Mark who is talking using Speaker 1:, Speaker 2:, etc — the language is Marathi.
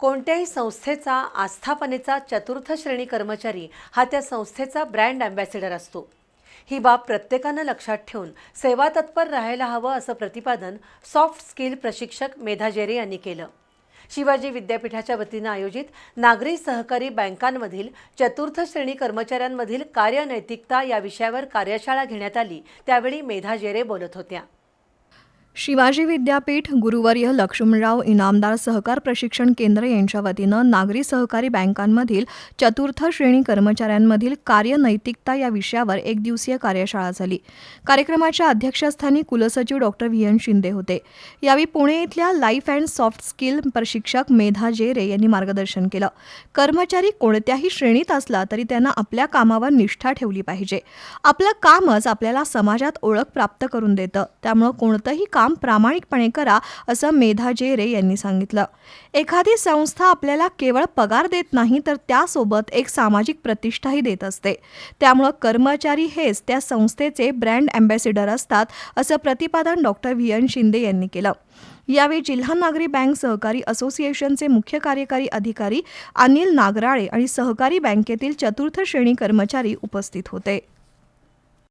Speaker 1: कोणत्याही संस्थेचा आस्थापनेचा चतुर्थ श्रेणी कर्मचारी हा त्या संस्थेचा ब्रँड अँबॅसेडर असतो. ही बाब प्रत्येकानं लक्षात ठेवून सेवा तत्पर राहायला हवं असं प्रतिपादन सॉफ्ट स्किल प्रशिक्षक मेधा जेरे यांनी केलं. शिवाजी विद्यापीठाच्या वतीनं आयोजित नागरी सहकारी बँकांमधील चतुर्थ श्रेणी कर्मचाऱ्यांमधील कार्यनैतिकता या विषयावर कार्यशाळा घेण्यात आली त्यावेळी मेधा जेरे बोलत होत्या.
Speaker 2: शिवाजी विद्यापीठ गुरुवर्य लक्ष्मणराव इनामदार सहकार प्रशिक्षण केंद्र यांच्या वतीनं नागरी सहकारी बँकांमधील चतुर्थ श्रेणी कर्मचाऱ्यांमधील कार्यनैतिकता या विषयावर एक दिवसीय कार्यशाळा झाली. कार्यक्रमाच्या अध्यक्षस्थानी कुलसचिव डॉक्टर व्ही. एन. शिंदे होते. यावेळी पुणे इथल्या लाईफ अँड सॉफ्ट स्किल प्रशिक्षक मेधा जेरे यांनी मार्गदर्शन केलं. कर्मचारी कोणत्याही श्रेणीत असला तरी त्यांना आपल्या कामावर निष्ठा ठेवली पाहिजे. आपलं कामच आपल्याला समाजात ओळख प्राप्त करून देतं. त्यामुळं कोणतंही काम काम प्रामाणिकपणे करा असं मेधा जेरे यांनी सांगितलं. एखादी संस्था आपल्याला केवळ पगार देत नाही तर त्यासोबत एक सामाजिक प्रतिष्ठाही देत असते. त्यामुळं कर्मचारी हेच त्या संस्थेचे ब्रँड अँबॅसिडर असतात असं प्रतिपादन डॉक्टर व्ही. एन. शिंदे यांनी केलं. यावेळी जिल्हा नागरी बँक सहकारी असोसिएशनचे मुख्य कार्यकारी अधिकारी अनिल नागराळे आणि सहकारी बँकेतील चतुर्थ श्रेणी कर्मचारी उपस्थित होते.